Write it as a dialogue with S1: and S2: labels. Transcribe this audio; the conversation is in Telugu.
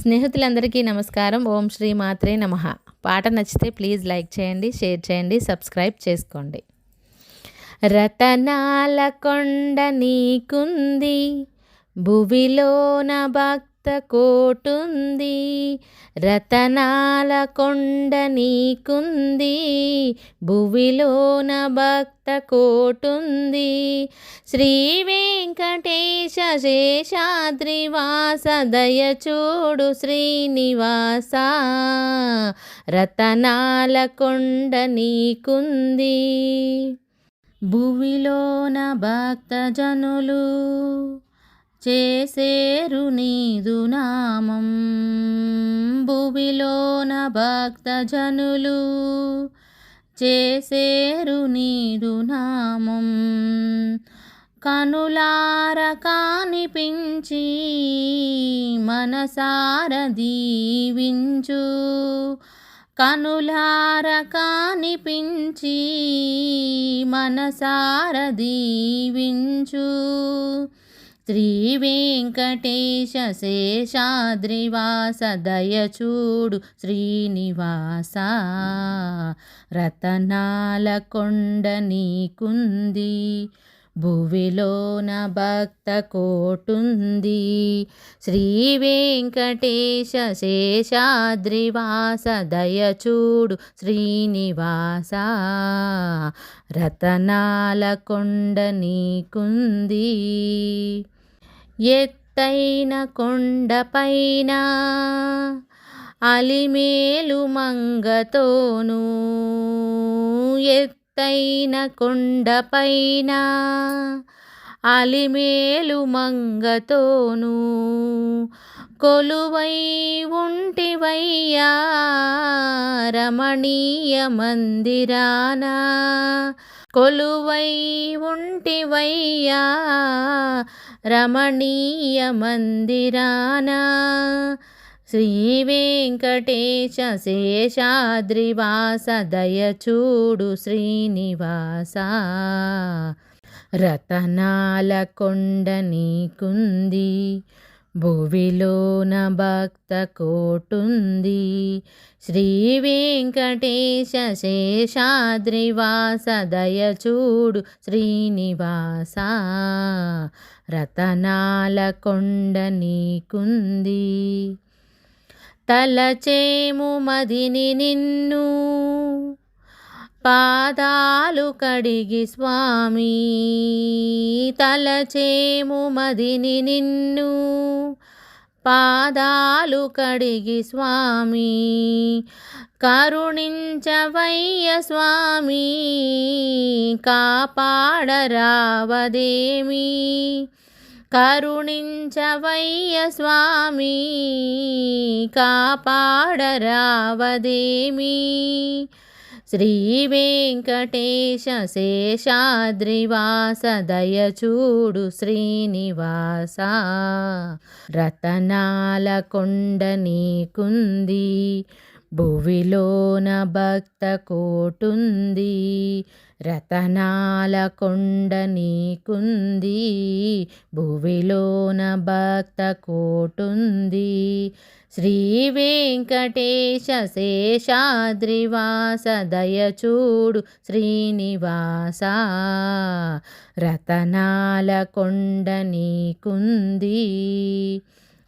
S1: స్నేహితులందరికీ నమస్కారం. ఓం శ్రీ మాత్రే నమ. పాట నచ్చితే ప్లీజ్ లైక్ చేయండి షేర్ చేయండి సబ్స్క్రైబ్ చేసుకోండి. రతనాల కొండ నీకుంది భువిలోన భక్తి కోటుంది రతనాల కొండ నీకుంది భువిలోన భక్త కోటుంది. శ్రీ వెంకటేశ శేషాద్రివాస దయచూడు శ్రీనివాస రతనాల కొండ నీకుంది. భువిలోన భక్తజనులు చేసేరు నీదు నామం. భువిలోన భక్తజనులు చేసేరు నీదు నామం. కనులార కానిపించి మనసార దీవించు. కనులార కానిపించి మనసార దీవించు. శ్రీవేంకటేశ శేషాద్రివాస దయచూడు శ్రీనివాస. రతనాల కొండ నీకుంది భువిలోన భక్త కోటుంది. శ్రీ వెంకటేశ శేషాద్రివాస దయచూడు శ్రీనివాస. రతనాల కొండ నీకుంది. ఎత్తైన కొండపైన అలిమేలు మంగతోనూ ఎత్తైన కొండపైన అలిమేలు మంగతోనూ కొలువై ఉంటివయ్యా రమణీయ మందిరానా కొలువై ఉంటివయ్యా రమణీయ మందిరాన. శ్రీ వెంకటేశ శేషాద్రివాస దయచూడు శ్రీనివాస. రతనాల కొండ నీకుంది భువిలోన భక్త కోటుంది. శ్రీ వెంకటేశ శేషాద్రివాస దయచూడు శ్రీనివాస రతనాల కొండ నీకుంది. తలచేము మదిని నిన్ను పాదాలు కడిగి స్వామి తలచేము మదిని నిన్ను పాదాలు కడిగి స్వామి కరుణించవయ్య స్వామి కాపాడరావదేమి? కరుణించవయ్య స్వామి కాపాడరావదేమి? శ్రీ వెంకటేశ శేషాద్రివాస దయచూడు శ్రీనివాస రతనాల కొండ నీకుంది. భువిలోన భక్త కోటుంది రతనాల కొండ నీకుంది భువిలోన భక్త కోటుంది. శ్రీ వెంకటేశ శేషాద్రివాస దయచూడు శ్రీనివాస రతనాల కొండ నీకుంది.